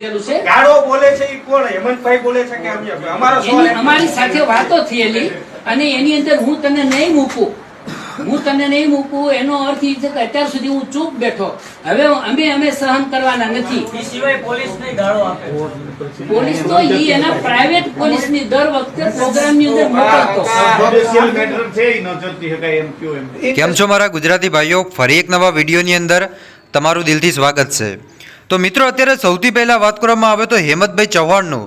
ગાળો બોલે છે ઈ કોણ? હેમંતભાઈ બોલે છે કે અમારો સવાલ એની એમ અમારી સાથે વાતો થયેલી અને એની અંદર હું તને નહીં મૂકું. હું તને નહીં મૂકું એનો અર્થ એ છે કે અત્યાર સુધી હું ચૂપ બેઠો. હવે અમે અમે સહન કરવાના નથી. પોલીસ તો ઈ એના પ્રાઇવેટ પોલીસની દર વખતે અંદર મોકલતો. ઈ ન કયો એમ. કેમ છો મારા ગુજરાતી ભાઈઓ? ફરી એક નવા વીડિયો ની અંદર તમારું દિલથી સ્વાગત છે. તો મિત્રો, અત્યારે સૌથી પહેલાં વાત કરવામાં આવે તો હેમંતભાઈ ચૌહાણનું.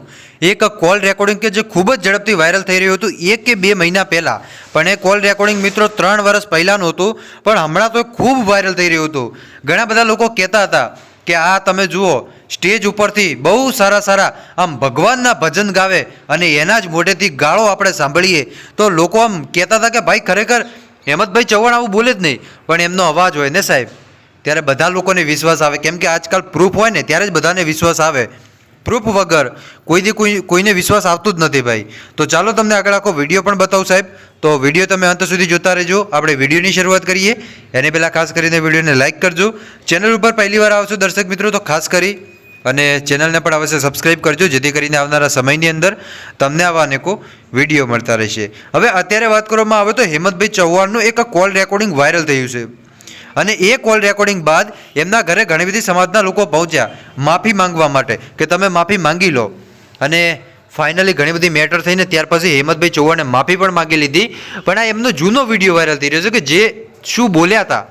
એક કોલ રેકોર્ડિંગ કે જે ખૂબ જ ઝડપથી વાયરલ થઈ રહ્યું હતું, એક કે બે મહિના પહેલાં. પણ એ કોલ રેકોર્ડિંગ મિત્રો ત્રણ વર્ષ પહેલાંનું હતું, પણ હમણાં તો ખૂબ વાયરલ થઈ રહ્યું હતું. ઘણા બધા લોકો કહેતા હતા કે, આ તમે જુઓ, સ્ટેજ ઉપરથી બહુ સારા સારા આમ ભગવાનના ભજન ગાવે અને એના જ મોઢેથી ગાળો આપણે સાંભળીએ. તો લોકો આમ કહેતા હતા કે, ભાઈ, ખરેખર હેમંતભાઈ ચૌહાણ આવું બોલે જ નહીં, પણ એમનો અવાજ હોય ને સાહેબ. ત્યારે બધા લોકોને વિશ્વાસ આવે. કેમ કે આજકાલ પ્રૂફ હોય ને, ત્યારે જ બધાને વિશ્વાસ આવે. પ્રૂફ વગર કોઈથી કોઈ, કોઈને વિશ્વાસ આવતું જ નથી ભાઈ. તો ચાલો તમને આગળ આખો વીડિયો પણ બતાવું સાહેબ. તો વીડિયો તમે અંત સુધી જોતા રહેજો. આપણે વિડીયોની શરૂઆત કરીએ. એની પહેલાં ખાસ કરીને વિડીયોને લાઇક કરજો. ચેનલ ઉપર પહેલી વાર આવશો દર્શક મિત્રો, તો ખાસ કરી અને ચેનલને પણ અવશ્ય સબસ્ક્રાઇબ કરજો, જેથી કરીને આવનારા સમયની અંદર તમને આવા અનેકો વીડિયો મળતા રહેશે. હવે અત્યારે વાત કરવામાં આવે તો હેમંતભાઈ ચૌહાણનું એક કોલ રેકોર્ડિંગ વાયરલ થયું છે. અને એ કોલ રેકોર્ડિંગ બાદ એમના ઘરે ઘણી બધી સમાજના લોકો પહોંચ્યા માફી માંગવા માટે કે તમે માફી માંગી લો. અને ફાઇનલી ઘણી બધી મેટર થઈને ત્યાર પછી હેમંતભાઈ ચૌહાણે માફી પણ માંગી લીધી. પણ આ એમનો જૂનો વીડિયો વાયરલ થઈ રહ્યો છે કે જે શું બોલ્યા હતા.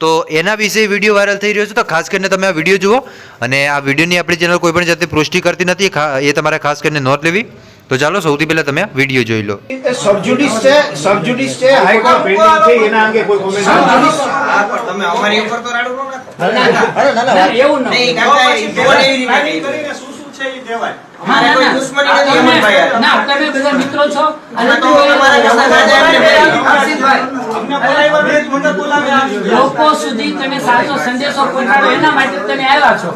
તો એના વિશે વીડિયો વાયરલ થઈ રહ્યો છે તો ખાસ કરીને તમે આ વીડિયો જુઓ. અને આ વિડીયોની આપણી ચેનલ કોઈ પણ જાતની પુષ્ટિ કરતી નથી ખા- એ તમારે ખાસ કરીને નોંધ લેવી. તો ચાલો સૌથી પહેલાં તમે વીડિયો જોઈ લો. સબજુડિસ છે સબજુડિસ છે હાઈકોર્ટ પેન્ડિંગ છે એના અંગે કોઈ કોમેન્ટ હા, પણ તમે અમારી ઉપર તો રાડું ન નાખો. ના, ના, ના, એવું ન નહીં, હોય. કારણ કે એવી રીતે કરીને શું શું છે એ દેવાય અમારે કોઈ દુશ્મની નથી તમે- હેમંતભાઈ ના, તમે બધા મિત્રો છો. અને તો એમને લોકો સુધી તમે સાચો સંદેશો પહોંચાડો એના માટે તમે આવ્યા છો.